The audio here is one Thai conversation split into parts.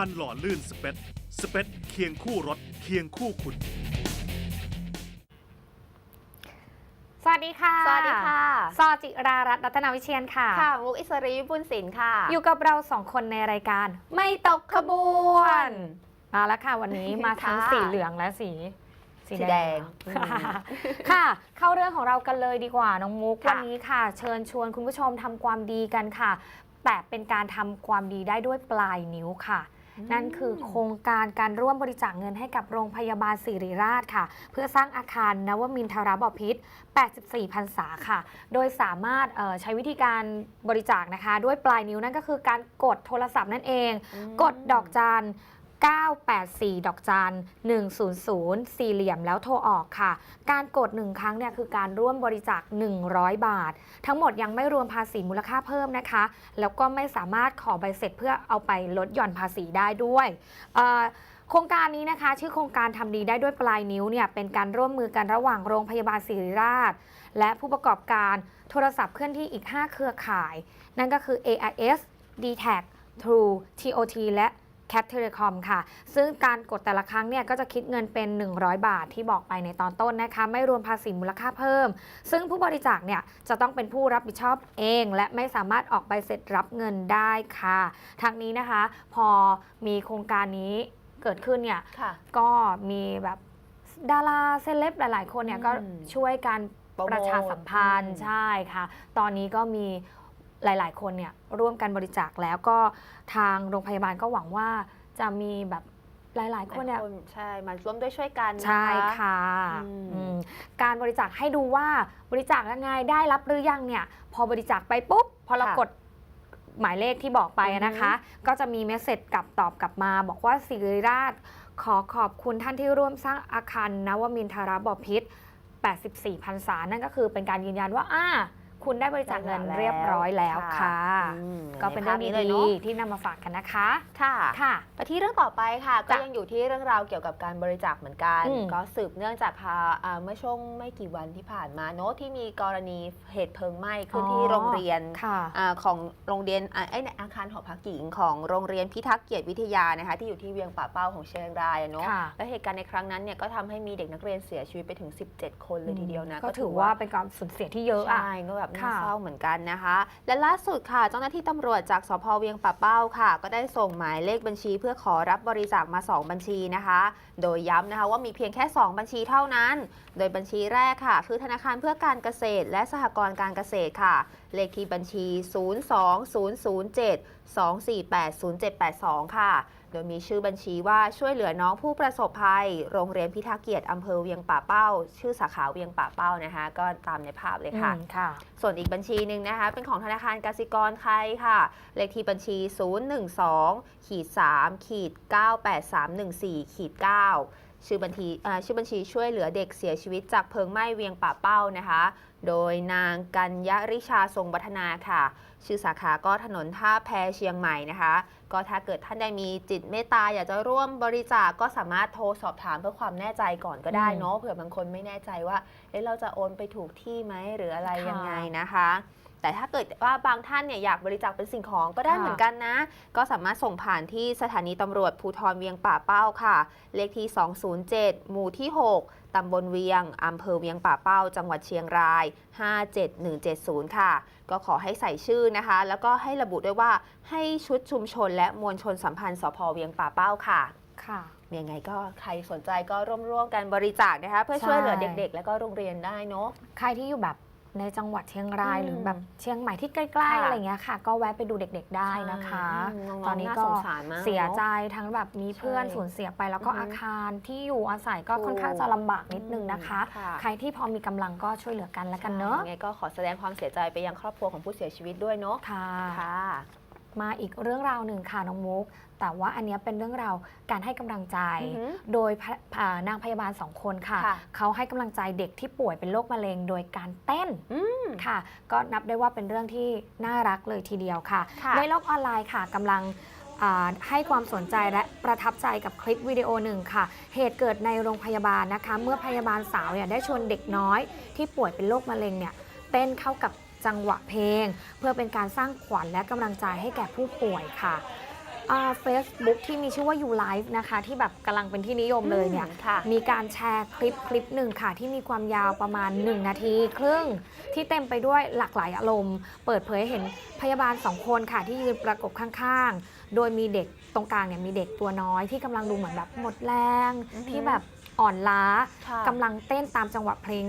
น้ำมันหล่อลื่นสเปซสเปซเคียงคู่รถ เคียงคู่คุณ สวัสดีค่ะ สวัสดีค่ะ ซอจิรารัตน์รัตนาวิเชียนค่ะ ค่ะ มุกอิสรีวิบุญศิลป์ค่ะ อยู่กับเราสองคนในรายการ ไม่ตกขบวนมาแล้วค่ะ วันนี้มาทั้งค่ะสีเหลืองและสีสีแดงค่ะ เข้าเรื่องของเรากันเลยดีกว่า น้องมุก ค่ะ วันนี้ค่ะ เชิญชวนคุณผู้ชมทำความดีกันค่ะ แต่เป็นการทำความดีได้ด้วยปลายนิ้วค่ะ นั่นคือโครงการการร่วมบริจาคเงินให้กับโรงพยาบาลศิริราชค่ะ เพื่อสร้างอาคารนวมินทรบพิษ 84พรรษาค่ะ โดยสามารถเอ่อใช้วิธีการบริจาคนะคะ ด้วยปลายนิ้วนั่นก็คือการกดโทรศัพท์นั่นเอง กดดอกจาน 984 ดอกจาน100 สี่เหลี่ยมแล้วโทรออกค่ะ การกดหนึ่งครั้งเนี่ยคือการร่วมบริจาค 100 บาท ทั้งหมดยังไม่รวมภาษีมูลค่าเพิ่มนะคะ แล้วก็ไม่สามารถขอใบเสร็จเพื่อเอาไปลดหย่อนภาษีได้ด้วยโครงการนี้นะคะ ชื่อโครงการทำดีได้ด้วยปลายนิ้วเนี่ยเป็นการร่วมมือกันระหว่างโรงพยาบาลศิริราช และผู้ประกอบการโทรศัพท์เคลื่อนที่อีก 5 เครือข่าย นั่นก็คือ AIS d t a c True TOT และ Cat Telecom ค่ะ ซึ่งการกดแต่ละครั้งเนี่ยก็จะคิดเงินเป็น 100 บาทที่บอกไปในตอนต้นนะคะ ไม่รวมภาษีมูลค่าเพิ่ม ซึ่งผู้บริจาคเนี่ยจะต้องเป็นผู้รับผิดชอบเอง และไม่สามารถออกใบเสร็จรับเงินได้ค่ะ ทางนี้นะคะ พอมีโครงการนี้เกิดขึ้นเนี่ยค่ะก็มีแบบดาราเซเลบหลาย ๆ คนเนี่ยก็อืมช่วยการโปรโมทประชาสัมพันธ์อืมใช่ค่ะ ตอนนี้ก็มี หลาย ๆ คนเนี่ยร่วมกันบริจาคแล้วก็ทางโรงพยาบาลก็หวังว่าจะมีแบบหลาย ๆ คนเนี่ยหลายใช่มาร่วมด้วยช่วยกันนะคะใช่ค่ะอืมอืมการบริจาคให้ดูว่าบริจาคยังไงได้รับหรือยังเนี่ย พอบริจาคไปปุ๊บพอเราค่ะกดหมายเลขที่บอกไปนะคะ ก็จะมีเมสเซจกลับตอบกลับมา บอกว่าศิริราช ขอขอบคุณท่านที่ร่วมสร้างอาคารนวมินทรบพิษ 84พรรษานั่นก็คือเป็นการยืนยันว่าอ่า คุณได้บริจาคเงินเรียบร้อยแล้วค่ะอืมก็เป็นเรื่องใภาพเลยดีเนาะๆที่นำมาฝากกันนะคะ ค่ะค่ะไปที่เรื่องต่อไปค่ะ ก็จ้ะยังอยู่ที่เรื่องราวเกี่ยวกับการบริจาคเหมือนกันอืมก็สืบเนื่องจากค่ะอ่าเมื่อช่วงไม่กี่วันที่ผ่านมาเนอะที่มีกรณีเหตุเพลิงไหม้ขึ้นที่โรงเรียนค่ะอาของโรงเรียนอ่าไอ้ในอาคารหอพักหญิงของโรงเรียนพิทักษ์เกียรติวิทยานะคะที่อยู่ที่เวียงป่าเป้าของเชียงรายอะเนาะค่ะและเหตุการณ์ในครั้งนั้นเนี่ยก็ทำให้มีเด็กนักเรียนเสียชีวิตไปถึง 17 คนเลยทีเดียวนะก็ถือว่าเป็นการสูญเสียที่เยอะอะใช่ก็แบบน่าค่ะเศร้าเหมือนกันนะคะ และล่าสุดค่ะ เจ้าหน้าที่ตำรวจจากสพเวียงป่าเป้าค่ะ ก็ได้ส่งหมายเลขบัญชีเพื่อขอรับบริจาคมา 2 บัญชีนะคะ โดยย้ำนะคะว่ามีเพียงแค่ 2 บัญชีเท่านั้น โดยบัญชีแรกค่ะ คือธนาคารเพื่อการเกษตร และสหกรณ์การเกษตรค่ะ เลขที่บัญชี 02007 2480782 ค่ะ โดยมีชื่อบัญชีว่าช่วยเหลือน้องผู้ประสบภัย โรงเรียนพิทักษ์เกียรติอำเภอเวียงป่าเป้า ชื่อสาขาเวียงป่าเป้านะคะ ก็ตามในภาพเลยค่ะอืมค่ะส่วนอีกบัญชีหนึ่งนะคะ เป็นของธนาคารกสิกรไทยค่ะ เลขที่บัญชี 012ขีด3ขีด98314ขีด9 ชื่อบัญชีอ่าชื่อบัญชีช่วยเหลือเด็กเสียชีวิตจากเพลิงไหม้เวียงป่าเป้านะคะ โดยนางกัญญริชาทรงวัฒนาค่ะ ชื่อสาขาก็ถนนท่าแพเชียงใหม่นะคะ ก็ถ้าเกิดท่านใดมีจิตเมตตาอยากจะร่วมบริจาคก็สามารถโทรสอบถามเพื่อความแน่ใจก่อนก็ได้เนาะเผื่อบางคนไม่แน่ใจว่าเอ๊ะเราจะโอนไปถูกที่ไหมหรืออะไรค่ะยังไงนะคะ แต่ถ้าเกิดว่าบางท่านเนี่ยอยากบริจาคเป็นสิ่งของก็ได้ค่ะเหมือนกันนะ ก็สามารถส่งผ่านที่สถานีตำรวจภูธรเวียงป่าเป้าค่ะ เลขที่ 207 หมู่ที่ 6 ตำบลเวียง อำเภอเวียงป่าเป้า จังหวัดเชียงราย 57170 ค่ะ ก็ขอให้ใส่ชื่อนะคะ แล้วก็ให้ระบุด้วยว่าให้ชุดชุมชน และมวลชนสัมพันธ์สพเวียงป่าเป้าค่ะค่ะยังไงก็ใครสนใจก็ร่วมร่วมกันบริจาคนะคะ เพื่อช่วยเหลือใช่เด็กๆ และก็โรงเรียนได้เนาะใครที่อยู่แบบ ในจังหวัดเชียงรายอืม หรือแบบเชียงใหม่ที่ใกล้ๆค่ะอะไรเงี้ยค่ะ ก็แวะไปดูเด็กๆได้นะคะ ใช่น้องๆตอนนี้น่าก็สงสารมาก เสียเนอะใจทั้งแบบมีเพื่อนใช่สูญเสียไป แล้วก็อือฮึอาคารที่อยู่อาศัยก็ถูกค่อนข้างจะลำบากนิดนึงนะคะ ค่ะ ใครที่พอมีกำลังก็ช่วยเหลือกันแล้วกันเนอะยังไงก็ขอแสดงความเสียใจไปยังครอบครัวของผู้เสียชีวิตด้วยเนาะค่ะ ค่ะ มาอีกเรื่องราวหนึ่งค่ะน้องมุก แต่ว่าอันเนี้ยเป็นเรื่องราวการให้กำลังใจอือหือโดยพะอ่านางพยาบาลสองคนค่ะ ค่ะ เขาให้กำลังใจเด็กที่ป่วยเป็นโรคมะเร็งโดยการเต้นอืม ค่ะ ก็นับได้ว่าเป็นเรื่องที่น่ารักเลยทีเดียวค่ะ ค่ะในโลกออนไลน์ค่ะกำลังอ่าให้ความสนใจและประทับใจกับคลิปวิดีโอหนึ่งค่ะ เหตุเกิดในโรงพยาบาลนะคะ เมื่อพยาบาลสาวเนี่ยได้ชวนเด็กน้อย ที่ป่วยเป็นโรคมะเร็งเนี่ยเต้นเข้ากับ จังหวะเพลง เพื่อเป็นการสร้างขวัญและกำลังใจให้แก่ผู้ป่วยค่ะเฟซบุ๊กที่มีชื่อว่า You Life นะคะ ที่แบบกำลังเป็นที่นิยมเลยเนี่ยอืมค่ะมีการแชร์คลิปคลิปหนึ่งค่ะ ที่มีความยาวประมาณ 1 นาทีครึ่ง ที่เต็มไปด้วยหลากหลายอารมณ์ เปิดเผยให้เห็นพยาบาลสองคนค่ะ ที่ยืนประกบข้างๆ โดยมีเด็กตรงกลางเนี่ยมีเด็กตัวน้อยที่กำลังดูเหมือนแบบหมดแรงอือหือที่แบบอ่อนล้าค่ะกำลังเต้นตามจังหวะเพลง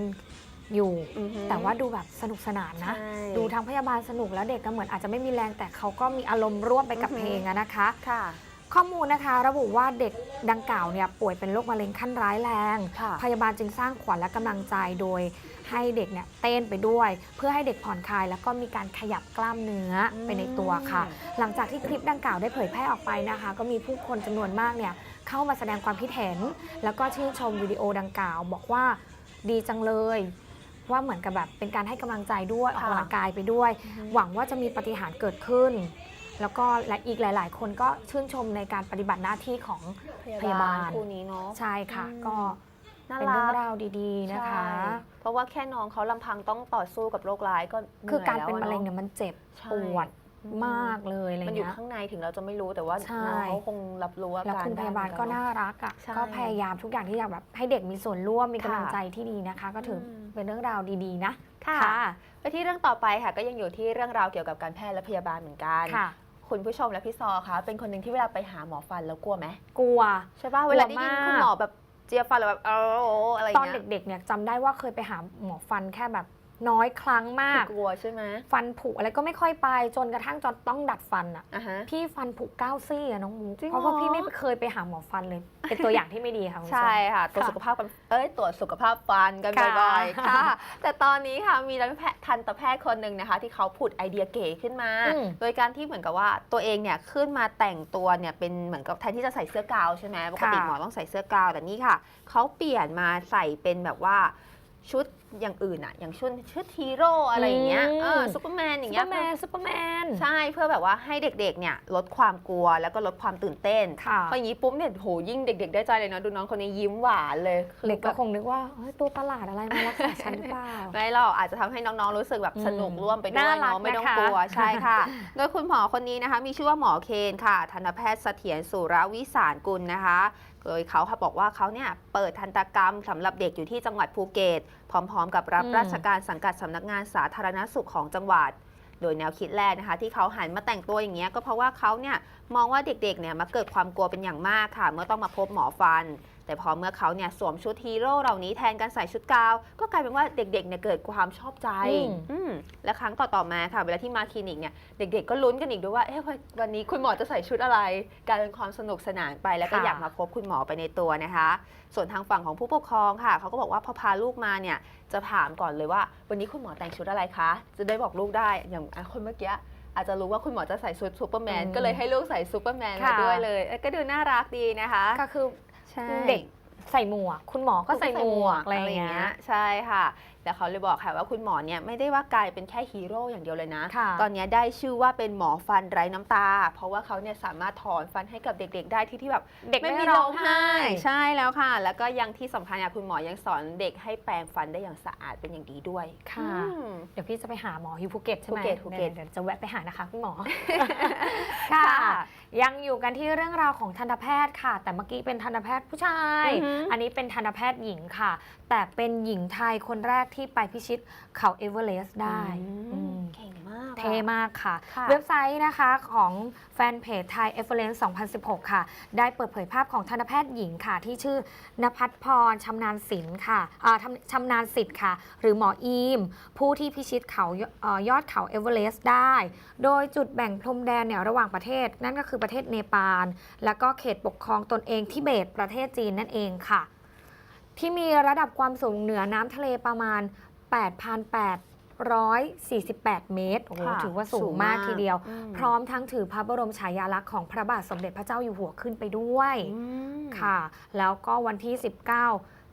อยู่ อือหือแต่ว่าดูแบบสนุกสนานนะ ใช่ดูทั้งพยาบาลสนุกแล้วเด็กก็เหมือนอาจจะไม่มีแรงแต่เขาก็มีอารมณ์ร่วมไปกับอือหือเพลงอะนะคะ ค่ะ ข้อมูลนะคะ ระบุว่าเด็กดังกล่าวเนี่ยป่วยเป็นโรคมะเร็งขั้นร้ายแรง ค่ะ พยาบาลจึงสร้างขวัญและกำลังใจโดยให้เด็กเนี่ยเต้นไปด้วย เพื่อให้เด็กผ่อนคลายแล้วก็มีการขยับกล้ามเนื้ออม ไปในตัวค่ะ หลังจากที่คลิปดังกล่าวได้เผยแพร่ออกไปนะคะ ก็มีผู้คนจำนวนมากเนี่ยเข้ามาแสดงความคิดเห็น แล้วก็ชื่นชมวิดีโอดังกล่าว บอกว่าดีจังเลย ว่าเหมือนกับแบบเป็นการให้กำลังใจด้วยออกค่ะกำลังกายไปด้วย หวังว่าจะมีปาฏิหารย์เกิดขึ้น แล้วก็และอีกหลาย ๆ คนก็ชื่นชมในการปฏิบัติหน้าที่ของพยาบาลคู่นี้เนาะใช่ค่ะอืมก็น่าเป็นรัเรื่องกราวดีๆนะคะใช่เพราะว่าแค่น้องเขาลำพังต้องต่อสู้กับโรคร้ายก็หคือการอยเป็นแล้วมะเร็งอเนี่ยมันเจ็บใช่ปวดอื มากเลยอะไรมันอยู่เงี้ย ข้างในถึงเราจะไม่รู้แต่ว่าใช่ น้องเขาคงรับรู้อาแล้วการคุณพยาบาลได้ก็เหมือน่ารักอะใช่ก็พยายามทุกอย่างที่อยากแบบให้เด็กมีส่วนร่วมมีกำลังค่ะใจที่ดีนะคะ ก็ถืออม เป็นเรื่องราวดีๆ นะค่ะไปที่เรื่องต่อไปค่ะ ก็ยังอยู่ที่เรื่องราวเกี่ยวกับการแพทย์และพยาบาลเหมือนกัน ค่ะ คุณผู้ชมและพี่ซอคะเป็นคนหนึ่งที่เวลาไปหาหมอฟันแล้วกลัวไหมกลัว ใช่ป่ะเวลาได้ยินกลัวมากคุณหมอแบบเจียฟันแล้วแบบเอออะไรอตย่างอนเงี้ย เด็กๆเนี่ยจำได้ว่าเคยไปหาหมอฟันแค่แบบ น้อยครั้งมาก กลัวใช่ไหมฟันผุอะไรก็ไม่ค่อยไป จนกระทั่งจนต้องดัดฟันอะ อะฮะ พี่ฟันผุเก้าซี่อะน้องมูจริงเพราะว่าเหรอ พี่ไม่เคยไปหาหมอฟันเลย เป็นตัวอย่างที่ไม่ดีค่ะคุณผู้ชมใช่ค่ะตรวจค่ะสุขภาพกันเอ้ยตรวจสุขภาพฟันกันค่ะบ่อยๆค่ะ แต่ตอนนี้ค่ะมีทันตแพทย์ทันตแพทย์คนหนึ่งนะคะ ที่เขาผุดไอเดียเก๋ขึ้นมา อืมโดยการที่เหมือนกับว่าตัวเองเนี่ยขึ้นมาแต่งตัวเนี่ยเป็นเหมือนกับแทนที่จะใส่เสื้อกาวใช่ไหมปกติค่ะ หมอต้องใส่เสื้อกาวแต่นี่ค่ะเขาเปลี่ยนมาใส่เป็นแบบว่า ชุดอย่างอื่นอะอย่างชุดชุดฮีโร่อะไรอย่างเงี้ยเออซูเปอร์แมนอซุย่างปเงี้เปอยร์แมนซุปเปอร์แมน ใช่เพื่อแบบว่าให้เด็กๆเนี่ยลดความกลัวแล้วก็ลดความตื่นเต้นค่ะ พออย่างนี้ปุ๊บเนี่ยโหยิ่งเด็ก ๆ ได้ใจเลยเนาะดูน้องคนนี้ยิ้มหวานเลยคือเด็กแบก็บคงนึกว่าเฮ้ยตัวประหลาดอะไรมารักษาฉันหรือเปล่า ไม่หรอกอาจจะทำให้น้องๆรู้สึกแบบอืมสนุกร่วมไปด้วยน่ารักเนาะไม่ต้องนะคะกลัวใช่ค่ะ โดยคุณหมอคนนี้นะคะ มีชื่อว่าหมอเคนค่ะทันตแพทย์เสถียรสุรวิสารกุลนะคะ โดยเขาค่ะบอกว่าเขาเนี่ยเปิดทันตกรรมสำหรับเด็กอยู่ที่จังหวัดภูเก็ต พร้อม ๆ กับรับอืมราชการสังกัดสำนักงานสาธารณสุขของจังหวัด โดยแนวคิดแรกนะคะ ที่เขาหันมาแต่งตัวอย่างเงี้ยก็เพราะว่าเขาเนี่ย มองว่าเด็กๆเนี่ยมาเกิดความกลัวเป็นอย่างมากค่ะ เมื่อต้องมาพบหมอฟัน แต่พอเมื่อเขาเนี่ยสวมชุดฮีโร่เหล่านี้แทนการใส่ชุดกาว ก็กลายเป็นว่าเด็กๆเนี่ยเกิดความชอบใจอืมอืมและครั้งต่อๆมาค่ะเวลาที่มาคลินิกเนี่ยเด็กๆ ก็ลุ้นกันอีกด้วยว่าเอ๊ะวันนี้คุณหมอจะใส่ชุดอะไรกลายเป็นความสนุกสนานไปแล้วก็ค่ะอยากมาพบคุณหมอไปในตัวนะคะ ส่วนทางฝั่งของผู้ปกครองค่ะเขาก็บอกว่าพอพาลูกมาเนี่ยจะถามก่อนเลยว่า วันนี้คุณหมอแต่งชุดอะไรคะ จะได้บอกลูกได้อย่างอะคนเมื่อกี้ อาจจะรู้ว่าคุณหมอจะใส่ชุดซูเปอร์แมนอืมก็เลยให้ลูกใส่ซูเปอร์แมนมาค่ะ ด้วยเลยเอ้ยก็ดูน่ารักดีนะคะก็คือใช่ เด็กใส่หมวก คุณหมอก็ใส่หมวกอะไรอย่างเงี้ย ใช่ค่ะ แต่เขาเลยบอกค่ะว่าคุณหมอเนี่ยไม่ได้ว่ากลายเป็นแค่ฮีโร่อย่างเดียวเลยนะ ค่ะ ตอนนี้ได้ชื่อว่าเป็นหมอฟันไร้น้ำตา เพราะว่าเขาเนี่ยสามารถถอนฟันให้กับเด็ก ๆ ได้ที่ที่แบบ เด็กไม่ไม่มีร้ร้อองงไห้ไห้ ใช่แล้วค่ะ แล้วก็ยังที่สำคัญเนี่ยคุณหมอยังสอนเด็กให้แปรงฟันได้อย่างสะอาดเป็นอย่างดีด้วยค่ะ อืม เดี๋ยวพี่จะไปหาหมออยู่ภูเก็ตใช่ไหมภูเก็ตภูเก็ตดี๋ยวจะแวะไปหานะคะคุณหมอ ค่ะ ยังอยู่กันที่เรื่องราวของทันตแพทย์ค่ะ แต่เมื่อกี้เป็นทันตแพทย์ผู้ชาย อือหืออัอันนี้เป็นทันตแพทย์หญิงค่ะ แต่เป็นหญิงไทยคนแรกที่ไปพิชิตเขาเอเวอเรสต์ได้อือืมมเก่งมากเท่มากค่ะ ค่ะเว็บไซต์นะคะของแฟนเพจไทย e f f e r e n c e 2016 ค่ะ ได้เปิดเผยภาพของทันตแพทย์หญิงค่ะ ที่ชื่อนภัทรพรชำนาญศิลป์ค่ะอ่าทำชำนาญสิทธิ์ค่ะ หรือหมออีม ผู้ที่พิชิตเขาเอ่อยอดเขาเอเวอเรสต์ได้ โดยจุดแบ่งพรมแดนเนี่ยระหว่างประเทศ นั่นก็คือประเทศเนปาล แล้วก็เขตปกครองตนเองทิเบตประเทศจีนนั่นเองค่ะ ที่มีระดับความสูงเหนือน้ำทะเลประมาณ 8,848 เมตร โอ้โหค่ะถือว่าสูสูงงมามากกทีเดียวอืมพร้อมทั้งถือพระบรมฉายาลักษณ์ของพระบาทสมเด็จพระเจ้าอยู่หัวขึ้นไปด้วยอืมค่ะ แล้วก็วันที่ 19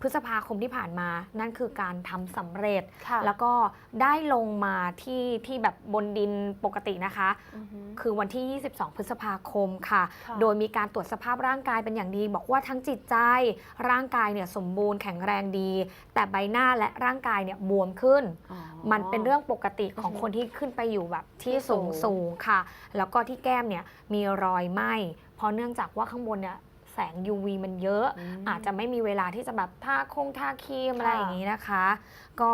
พฤษภาคมที่ผ่านมา นั่นคือการทำสำเร็จ ค่ะแล้วก็ได้ลงมาที่ที่แบบบนดินปกตินะคะ อือฮึ คือวันที่ 22 พฤษภาคมค่ะ ค่ะ โดยมีการตรวจสภาพร่างกายเป็นอย่างดี บอกว่าทั้งจิตใจ ร่างกายเนี่ยสมบูรณ์แข็งแรงดี แต่ใบหน้าและร่างกายเนี่ยบวมขึ้น อ๋อ มันเป็นเรื่องปกติของอือฮึคนที่ขึ้นไปอยู่แบบที่ที่สูสูงง สูงค่ะ แล้วก็ที่แก้มเนี่ยมีรอยไหม้เพราะเนื่องจากว่าข้างบนเนี่ยแสง UV มันเยอะมอาจจะไม่มีเวลาที่จะแบบทาคงทาครีมค่ะอะไรอย่างนี้นะคะ ก็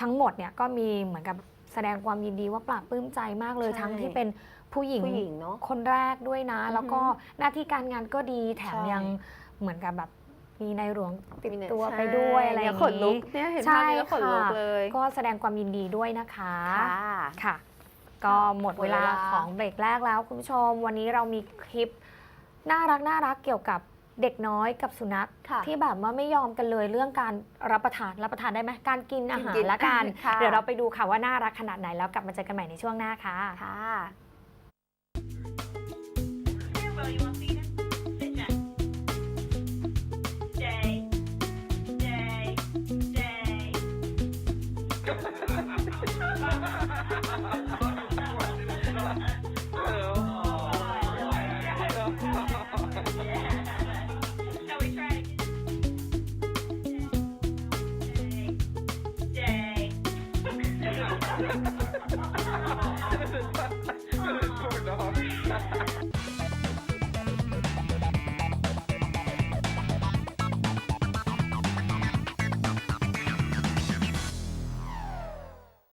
ทั้งหมดเนี่ยก็มีเหมือนกับแสดงความยินดีว่าปลาบปลื้มใจมากเลยใช่ทั้งที่เป็นผู้หญิงผู้หญิงเนาะคนแรกด้วยนะอือฮึแล้วก็หน้าที่การงานก็ดีแถมใช่ยังเหมือนกับแบบมีในหลวงติดมีเนี่ยตัวใช่ไปด้วยอะไรอย่างเนี่ยขนลุกนี้เนี่ยเห็นใช่ภาพนี้แล้วขนลุกค่ะเลย ก็แสดงความยินดีด้วยนะคะค่ะค่ะก็หมดเวลาหมดเวลาของเบรกแรกแล้วคุณผู้ชม วันนี้เรามีคลิป น่ารักน่ารักเกี่ยวกับเด็กน้อยกับสุนัขค่ะที่แบบว่าไม่ยอมกันเลยเรื่องการรับประทานรับประทานได้ไหมการกินอาหารกินๆละกันค่ะ เดี๋ยวเราไปดูค่ะว่าน่ารักขนาดไหนแล้วกลับมาเจอกันใหม่ในช่วงหน้าค่ะ ค่ะ Well, you want feed him? Sit down. Stay. Stay. Stay.